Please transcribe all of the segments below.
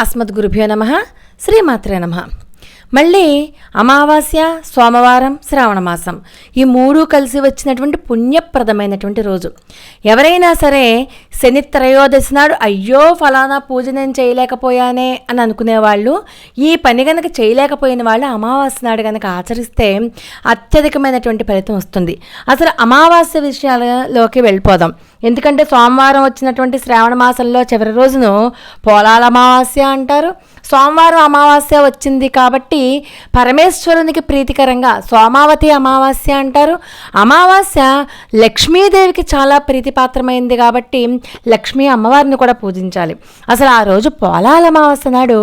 అస్మద్గురుభ్యో నమ శ్రీమాత్రే నమ. మళ్ళీ అమావాస్య సోమవారం శ్రావణ మాసం. ఈ మూడు కలిసి వచ్చినటువంటి పుణ్యప్రదమైనటువంటి రోజు. ఎవరైనా సరే శని త్రయోదశి నాడు అయ్యో ఫలానా పూజ నేను చేయలేకపోయానే అని అనుకునేవాళ్ళు ఈ పని కనుక చేయలేకపోయిన వాళ్ళు అమావాస్య నాడు కనుక ఆచరిస్తే అత్యధికమైనటువంటి ఫలితం వస్తుంది. అసలు అమావాస్య విషయాలలోకి వెళ్ళిపోదాం. ఎందుకంటే సోమవారం వచ్చినటువంటి శ్రావణ మాసంలో చివరి రోజును పోలాల అమావాస్య అంటారు సోమవారం అమావాస్య వచ్చింది కాబట్టి పరమేశ్వరునికి ప్రీతికరంగా సోమావతి అమావాస్య అంటారు. అమావాస్య లక్ష్మీదేవికి చాలా ప్రీతిపాత్రమైంది కాబట్టి లక్ష్మీ అమ్మవారిని కూడా పూజించాలి. అసలు ఆ రోజు పోలాల అమావాస్య నాడు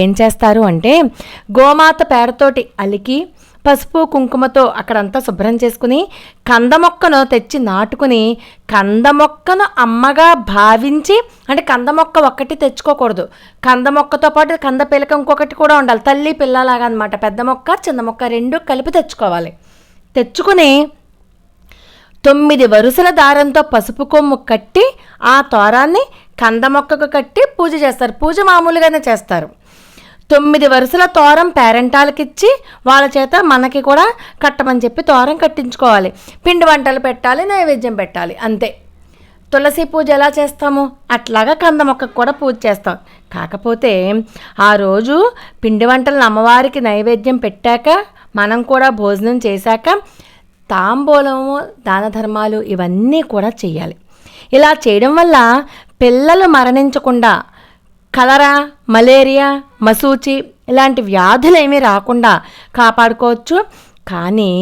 ఏం చేస్తారు అంటే గోమాత పేడతోటి అలికి పసుపు కుంకుమతో అక్కడంతా శుభ్రం చేసుకుని కంద మొక్కను తెచ్చి నాటుకుని కంద మొక్కను అమ్మగా భావించి అంటే కంద మొక్క ఒక్కటి తెచ్చుకోకూడదు. కంద మొక్కతో పాటు కంద పిలక ఇంకొకటి కూడా ఉండాలి. తల్లి పిల్లలాగా అనమాట పెద్ద మొక్క చిన్న మొక్క రెండు కలిపి తెచ్చుకోవాలి. తెచ్చుకుని తొమ్మిది వరుసల దారంతో పసుపు కొమ్ము కట్టి ఆ తోరాన్ని కంద మొక్కకు కట్టి పూజ చేస్తారు. పూజ మామూలుగానే చేస్తారు. తొమ్మిది వరుసల తోరం పేరెంటాలకిచ్చి వాళ్ళ చేత మనకి కూడా కట్టమని చెప్పి తోరం కట్టించుకోవాలి. పిండి వంటలు పెట్టాలి నైవేద్యం పెట్టాలి అంతే. తులసి పూజ ఎలా చేస్తాము? అట్లాగా కంద మొక్కకు కూడా పూజ చేస్తాం. కాకపోతే ఆ రోజు పిండి వంటలను అమ్మవారికి నైవేద్యం పెట్టాక మనం కూడా భోజనం చేశాక తాంబూలము దాన ధర్మాలు ఇవన్నీ కూడా చేయాలి ఇలా చేయడం వల్ల పిల్లలు మరణించకుండా కలరా మలేరియా మసూచి ఇలాంటి వ్యాధులు ఏమీ రాకుండా కాపాడుకోవచ్చు. కానీ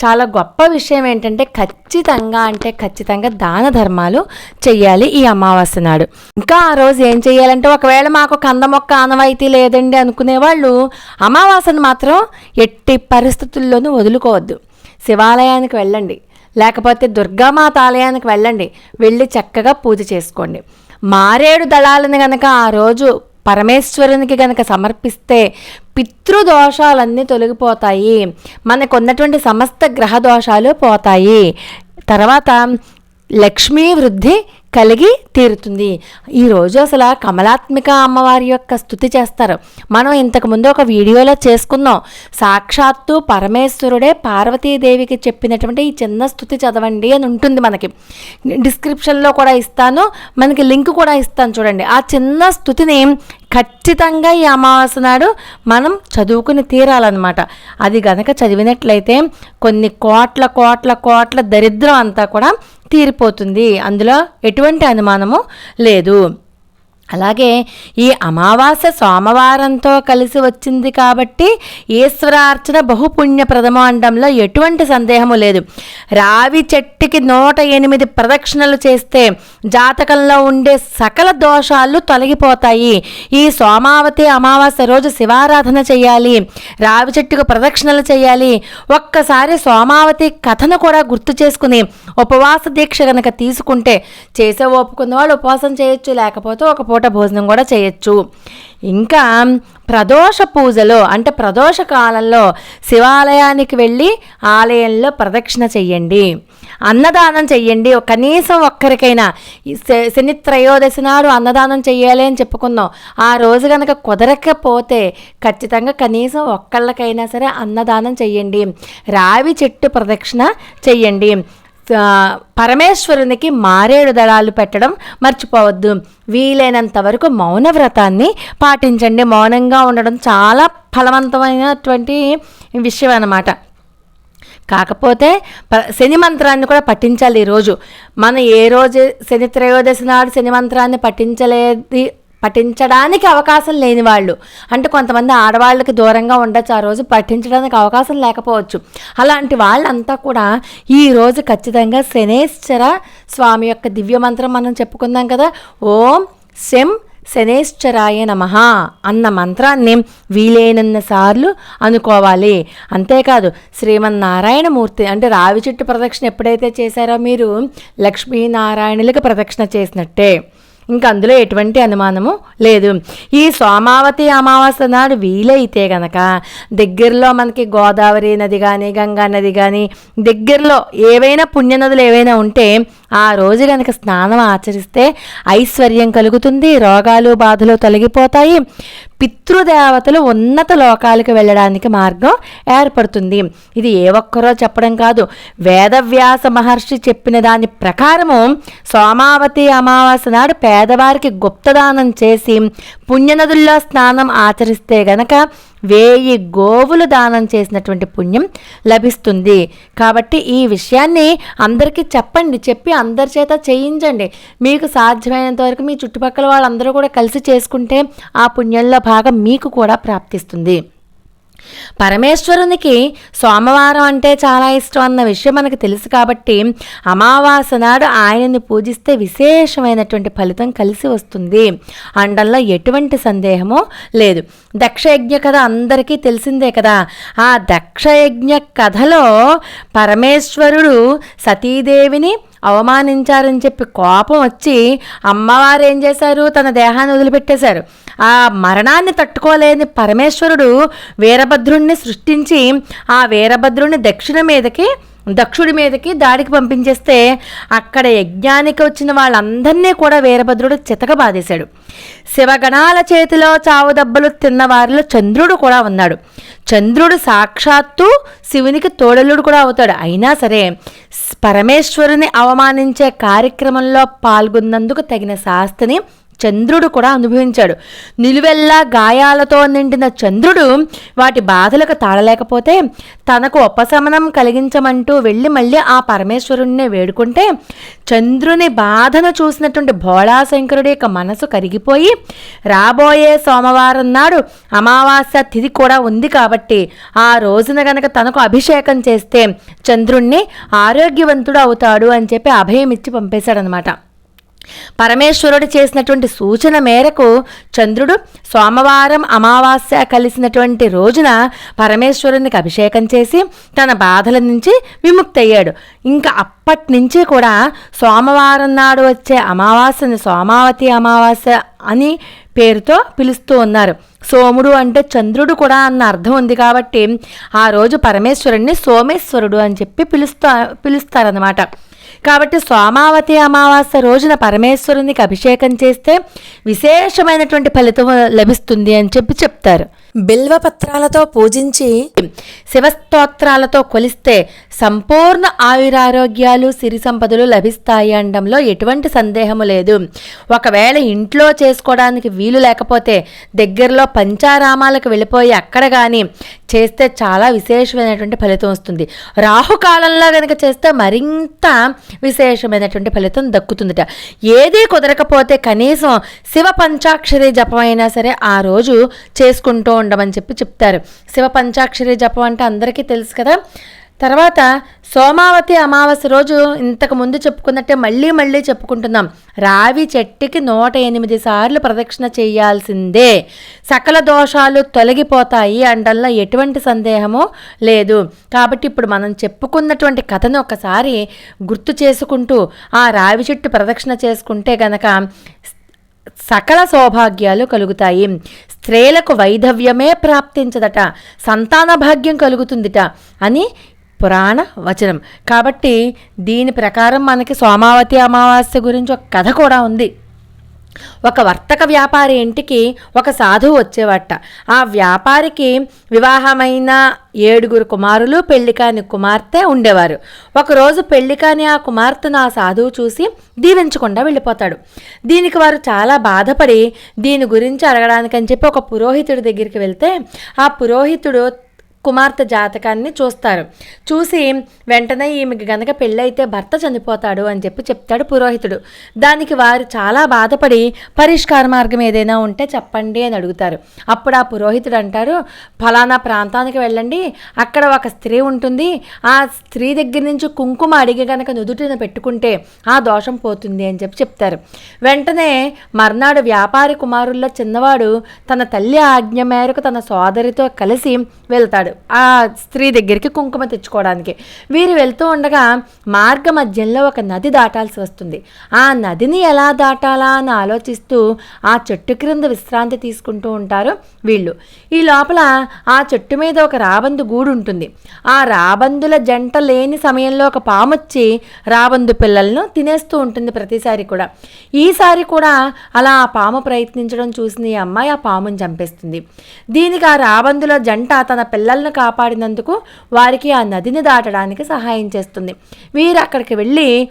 చాలా గొప్ప విషయం ఏంటంటే ఖచ్చితంగా అంటే ఖచ్చితంగా దాన ధర్మాలు చెయ్యాలి ఈ అమావాస్య నాడు. ఇంకా ఆ రోజు ఏం చేయాలంటే ఒకవేళ మాకు కంద మొక్క ఆనవాయితీ లేదండి అనుకునే వాళ్ళు అమావాస్యను మాత్రం ఎట్టి పరిస్థితుల్లోనూ వదులుకోవద్దు. శివాలయానికి వెళ్ళండి. లేకపోతే దుర్గామాత ఆలయానికి వెళ్ళండి. వెళ్ళి చక్కగా పూజ చేసుకోండి. మారేడు దళాలను గనక ఆ రోజు పరమేశ్వరునికి గనక సమర్పిస్తే పితృదోషాలన్నీ తొలగిపోతాయి. మనకు ఉన్నటువంటి సమస్త గ్రహ దోషాలు పోతాయి. తర్వాత లక్ష్మీ వృద్ధి కలిగి తీరుతుంది. ఈరోజు అసలు కమలాత్మిక అమ్మవారి యొక్క స్థుతి చేస్తారు. మనం ఇంతకుముందు ఒక వీడియోలో చేసుకున్నాం. సాక్షాత్తు పరమేశ్వరుడే పార్వతీదేవికి చెప్పినటువంటి ఈ చిన్న స్థుతి చదవండి అని ఉంటుంది మనకి. డిస్క్రిప్షన్లో కూడా ఇస్తాను. మనకి లింక్ కూడా ఇస్తాను చూడండి. ఆ చిన్న స్థుతిని ఖచ్చితంగా ఈ అమావాస్య నాడు మనం చదువుకుని తీరాలన్నమాట. అది గనక చదివినట్లయితే కొన్ని కోట్ల కోట్ల కోట్ల దరిద్రం అంతా కూడా తీరిపోతుంది. అందులో ఎటువంటి అనుమానము లేదు. అలాగే ఈ అమావాస్య సోమవారంతో కలిసి వచ్చింది కాబట్టి ఈశ్వరార్చన బహుపుణ్య ప్రథమాండంలో ఎటువంటి సందేహము లేదు. రావి చెట్టుకి నూట ఎనిమిది ప్రదక్షిణలు చేస్తే జాతకంలో ఉండే సకల దోషాలు తొలగిపోతాయి. ఈ సోమావతి అమావాస్య రోజు శివారాధన చేయాలి. రావి చెట్టుకు ప్రదక్షిణలు చేయాలి. ఒక్కసారి సోమావతి కథను కూడా గుర్తు చేసుకుని ఉపవాస దీక్ష కనుక తీసుకుంటే చేసే ఒప్పుకున్న వాళ్ళు ఉపవాసం చేయొచ్చు లేకపోతే ఒక పూట భోజనం కూడా చేయొచ్చు. ఇంకా ప్రదోష పూజలో అంటే ప్రదోష కాలంలో శివాలయానికి వెళ్ళి ఆలయంలో ప్రదక్షిణ చెయ్యండి. అన్నదానం చెయ్యండి. కనీసం ఒక్కరికైనా ఈ శ- శని త్రయోదశి నాడు అన్నదానం చెయ్యాలి అని చెప్పుకుందాం ఆ రోజు కనుక కుదరకపోతే ఖచ్చితంగా కనీసం ఒక్కళ్ళకైనా సరే అన్నదానం చెయ్యండి. రావి చెట్టు ప్రదక్షిణ చెయ్యండి. పరమేశ్వరునికి మారేడు దళాలు పెట్టడం మర్చిపోవద్దు. వీలైనంత వరకు మౌన వ్రతాన్ని పాటించండి. మౌనంగా ఉండడం చాలా ఫలవంతమైనటువంటి విషయం అన్నమాట. కాకపోతే ప- శని మంత్రాన్ని కూడా పఠించాలి ఈరోజు. మనం ఏ రోజు శని త్రయోదశి నాడు శని మంత్రాన్ని పఠించలేది పఠించడానికి అవకాశం లేని వాళ్ళు. అంటే కొంతమంది ఆడవాళ్ళకి దూరంగా ఉండొచ్చు ఆ రోజు పఠించడానికి అవకాశం లేకపోవచ్చు. అలాంటి వాళ్ళంతా కూడా ఈ రోజు ఖచ్చితంగా శనేశ్వర స్వామి యొక్క దివ్య మంత్రం మనం చెప్పుకుందాం కదా. ఓం శం శనేశ్వరాయ నమ అన్న మంత్రాన్ని వీలైనన్న సార్లు అనుకోవాలి. అంతేకాదు శ్రీమన్నారాయణమూర్తి అంటే రావి చెట్టు ప్రదక్షిణ ఎప్పుడైతే చేశారో మీరు లక్ష్మీనారాయణులకు ప్రదక్షిణ చేసినట్టే. ఇంకా అందులో ఎటువంటి అనుమానము లేదు. ఈ సోమావతి అమావాస్య నాడు వీలైతే గనక దగ్గరలో మనకి గోదావరి నది కానీ గంగా నది కానీ దగ్గరలో ఏవైనా పుణ్యనదులు ఏవైనా ఉంటే ఆ రోజు కనుక స్నానం ఆచరిస్తే ఐశ్వర్యం కలుగుతుంది రోగాలు బాధలు తొలగిపోతాయి. పితృదేవతలు ఉన్నత లోకాలకు వెళ్ళడానికి మార్గం ఏర్పడుతుంది. ఇది ఏ ఒక్కరో చెప్పడం కాదు. వేదవ్యాస మహర్షి చెప్పిన దాని ప్రకారము సోమావతి అమావాస్య నాడు పేదవారికి గుప్తదానం చేసి పుణ్యనదుల్లో స్నానం ఆచరిస్తే గనక వేయి గోవులు దానం చేసినటువంటి పుణ్యం లభిస్తుంది. కాబట్టి ఈ విషయాన్ని అందరికీ చెప్పండి చెప్పి అందరి చేత చేయించండి. మీకు సాధ్యమైనంత వరకు మీ చుట్టుపక్కల వాళ్ళందరూ కూడా కలిసి చేసుకుంటే ఆ పుణ్యంలో భాగం మీకు కూడా ప్రాప్తిస్తుంది. పరమేశ్వరునికి సోమవారం అంటే చాలా ఇష్టం అన్న విషయం మనకు తెలుసు కాబట్టి అమావాస్య నాడు ఆయనని పూజిస్తే విశేషమైనటువంటి ఫలితం కలిసి వస్తుంది. అండంలో ఎటువంటి సందేహము లేదు. దక్షయజ్ఞ కథ అందరికీ తెలిసిందే కదా. ఆ దక్షయజ్ఞ కథలో పరమేశ్వరుడు సతీదేవిని అవమానించారని చెప్పి కోపం వచ్చి అమ్మవారు ఏం చేశారు? తన దేహాన్ని వదిలిపెట్టేశారు. ఆ మరణాన్ని తట్టుకోలేని పరమేశ్వరుడు వీరభద్రుణ్ణి సృష్టించి ఆ వీరభద్రుణ్ణి దక్షిణ మీదకి దక్షుడి మీదకి దాడికి పంపించేస్తే అక్కడ యజ్ఞానికి వచ్చిన వాళ్ళందరినీ కూడా వీరభద్రుడు చితక బాధేశాడు. శివగణాల చేతిలో చావు దెబ్బలు తిన్న వారిలో చంద్రుడు కూడా ఉన్నాడు. చంద్రుడు సాక్షాత్తు శివునికి తోడలుడు కూడా అవుతాడు. అయినా సరే పరమేశ్వరుని అవమానించే కార్యక్రమంలో పాల్గొన్నందుకు తగిన శాస్తిని చంద్రుడు కూడా అనుభవించాడు. నిలువెల్లా గాయాలతో నిండిన చంద్రుడు వాటి బాధలకు తాళలేకపోతే తనకు ఉపశమనం కలిగించమంటూ వెళ్ళి మళ్ళీ ఆ పరమేశ్వరుణ్ణి వేడుకుంటే చంద్రుని బాధను చూసినటువంటి భోళాశంకరుడి యొక్క మనసు కరిగిపోయి రాబోయే సోమవారం నాడు అమావాస్య తిథి కూడా ఉంది కాబట్టి ఆ రోజున గనక తనకు అభిషేకం చేస్తే చంద్రుణ్ణి ఆరోగ్యవంతుడు అవుతాడు అని చెప్పి అభయం ఇచ్చి పంపేశాడనమాట పరమేశ్వరుడు చేసినటువంటి సూచన మేరకు చంద్రుడు సోమవారం అమావాస్య కలిసినటువంటి రోజున పరమేశ్వరునికి అభిషేకం చేసి తన బాధల నుంచి విముక్తయ్యాడు. ఇంకా అప్పటి నుంచి కూడా సోమవారం నాడు వచ్చే అమావాస్యని సోమావతి అమావాస్య అని పేరుతో పిలుస్తూ ఉన్నారు. సోముడు అంటే చంద్రుడు కూడా అన్న అర్థం ఉంది కాబట్టి ఆ రోజు పరమేశ్వరుణ్ణి సోమేశ్వరుడు అని చెప్పి పిలుస్తా పిలుస్తారన్నమాట. కాబట్టి సోమావతి అమావాస్య రోజున పరమేశ్వరునికి అభిషేకం చేస్తే విశేషమైనటువంటి ఫలితం లభిస్తుంది అని చెప్పి చెప్తారు. బిల్వపత్రాలతో పూజించి శివస్తోత్రాలతో కొలిస్తే సంపూర్ణ ఆయురారోగ్యాలు సిరి సంపదలు లభిస్తాయి అనడంలో ఎటువంటి సందేహము లేదు. ఒకవేళ ఇంట్లో చేసుకోవడానికి వీలు లేకపోతే దగ్గరలో పంచారామాలకు వెళ్ళిపోయి అక్కడ కానీ చేస్తే చాలా విశేషమైనటువంటి ఫలితం వస్తుంది. రాహుకాలంలో కనుక చేస్తే మరింత విశేషమైనటువంటి ఫలితం దక్కుతుందిట. ఏదీ కుదరకపోతే కనీసం శివ పంచాక్షరి జపం అయినా సరే ఆ రోజు చేసుకుంటూ ఉండమని చెప్పి చెప్తారు. శివ పంచాక్షరి జపం అంటే అందరికీ తెలుసు కదా. తర్వాత సోమావతి అమావాస్య రోజు ఇంతకు ముందు చెప్పుకున్నట్టే మళ్ళీ మళ్ళీ చెప్పుకుంటున్నాం. రావి చెట్టుకి నూట ఎనిమిది సార్లు ప్రదక్షిణ చేయాల్సిందే. సకల దోషాలు తొలగిపోతాయి అండల్లో ఎటువంటి సందేహము లేదు. కాబట్టి ఇప్పుడు మనం చెప్పుకున్నటువంటి కథను ఒకసారి గుర్తు చేసుకుంటూ ఆ రావి చెట్టు ప్రదక్షిణ చేసుకుంటే గనక సకల సౌభాగ్యాలు కలుగుతాయి. స్త్రీలకు వైధవ్యమే ప్రాప్తించదట సంతాన భాగ్యం కలుగుతుందిట అని పురాణ వచనం. కాబట్టి దీని ప్రకారం మనకి సోమావతి అమావాస్య గురించి ఒక కథ కూడా ఉంది. ఒక వర్తక వ్యాపారి ఇంటికి ఒక సాధువు వచ్చేవట. ఆ వ్యాపారికి వివాహమైన ఏడుగురు కుమారులు పెళ్ళికాని కుమార్తె ఉండేవారు. ఒకరోజు పెళ్ళికాని ఆ కుమార్తెను ఆ సాధువు చూసి దీవించకుండా వెళ్ళిపోతాడు. దీనికి వారు చాలా బాధపడి దీని గురించి అడగడానికని చెప్పి ఒక పురోహితుడి దగ్గరికి వెళ్తే ఆ పురోహితుడు కుమార్తె జాతకాన్ని చూస్తారు. చూసి వెంటనే ఈమెకి గనక పెళ్ళైతే భర్త చనిపోతాడు అని చెప్పి చెప్తాడు పురోహితుడు. దానికి వారు చాలా బాధపడి పరిష్కార మార్గం ఏదైనా ఉంటే చెప్పండి అని అడుగుతారు. అప్పుడు ఆ పురోహితుడు అంటారు ఫలానా ప్రాంతానికి వెళ్ళండి. అక్కడ ఒక స్త్రీ ఉంటుంది. ఆ స్త్రీ దగ్గర నుంచి కుంకుమ అడిగి గనక నుదుటిన పెట్టుకుంటే ఆ దోషం పోతుంది అని చెప్పి చెప్తారు. వెంటనే మర్నాడు వ్యాపారి కుమారుల్లో చిన్నవాడు తన తల్లి ఆజ్ఞ మేరకు తన సోదరితో కలిసి వెళ్తాడు. వెళ్తారు ఆ స్త్రీ దగ్గరికి కుంకుమ తెచ్చుకోవడానికి. వీరు వెళ్తూ ఉండగా మార్గ మధ్యంలో ఒక నది దాటాల్సి వస్తుంది. ఆ నదిని ఎలా దాటాలా అని ఆలోచిస్తూ ఆ చెట్టు క్రింద విశ్రాంతి తీసుకుంటూ ఉంటారు వీళ్ళు. ఈ లోపల ఆ చెట్టు మీద ఒక రాబందు గూడు ఉంటుంది. ఆ రాబందుల జంట లేని సమయంలో ఒక పాము వచ్చి రాబందు పిల్లలను తినేస్తూ ఉంటుంది ప్రతిసారి కూడా. ఈసారి కూడా అలా ఆ పాము ప్రయత్నించడం చూసిన ఈ అమ్మాయి ఆ పాముని చంపేస్తుంది. దీనికి ఆ రాబందుల జంట తన పిల్లల కాపాడినందుకు వారికి ఆ నదిని దాటడానికి సహాయం చేస్తుంది. వీరు అక్కడికి వెళ్ళి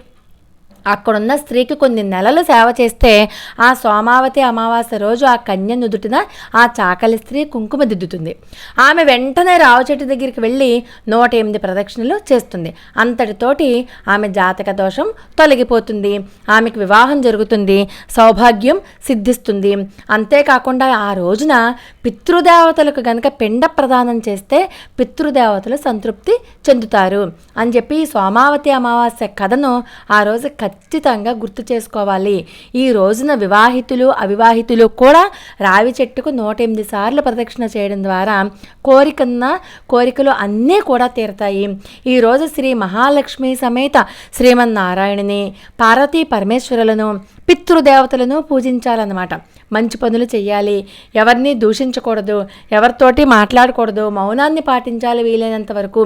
అక్కడున్న స్త్రీకి కొన్ని నెలలు సేవ చేస్తే ఆ సోమావతి అమావాస్య రోజు ఆ కన్య నుదుటిన ఆ చాకలి స్త్రీ కుంకుమ దిద్దుతుంది. ఆమె వెంటనే రావు చెట్టు దగ్గరికి వెళ్ళి నూట ఎనిమిది ప్రదక్షిణలు చేస్తుంది. అంతటితోటి ఆమె జాతక దోషం తొలగిపోతుంది. ఆమెకు వివాహం జరుగుతుంది. సౌభాగ్యం సిద్ధిస్తుంది. అంతేకాకుండా ఆ రోజున పితృదేవతలకు గనక పిండ ప్రదానం చేస్తే పితృదేవతలు సంతృప్తి చెందుతారు. అని చెప్పి ఈ సోమావతి అమావాస్య కథను ఆ రోజు ఖచ్చితంగా గుర్తు చేసుకోవాలి. ఈ రోజున వివాహితులు అవివాహితులు కూడా రావి చెట్టుకు నూట ఎనిమిది సార్లు ప్రదక్షిణ చేయడం ద్వారా కోరికన్న కోరికలు అన్నీ కూడా తీరతాయి. ఈరోజు శ్రీ మహాలక్ష్మి సమేత శ్రీమన్నారాయణని పార్వతీ పరమేశ్వరులను పితృదేవతలను పూజించాలన్నమాట. మంచి పనులు చేయాలి ఎవరిని దూషించకూడదు. ఎవరితోటి మాట్లాడకూడదు. మౌనాన్ని పాటించాలి వీలైనంత వరకు.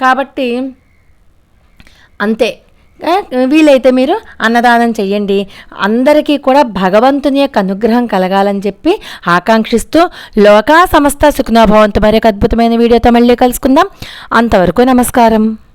కాబట్టి అంతే. వీలైతే మీరు అన్నదానం చేయండి అందరికీ కూడా భగవంతుని యొక్క అనుగ్రహం కలగాలని చెప్పి ఆకాంక్షిస్తూ లోకా సమస్త సుఖనోభవంతు మరొక అద్భుతమైన వీడియోతో మళ్ళీ కలుసుకుందాం. అంతవరకు నమస్కారం.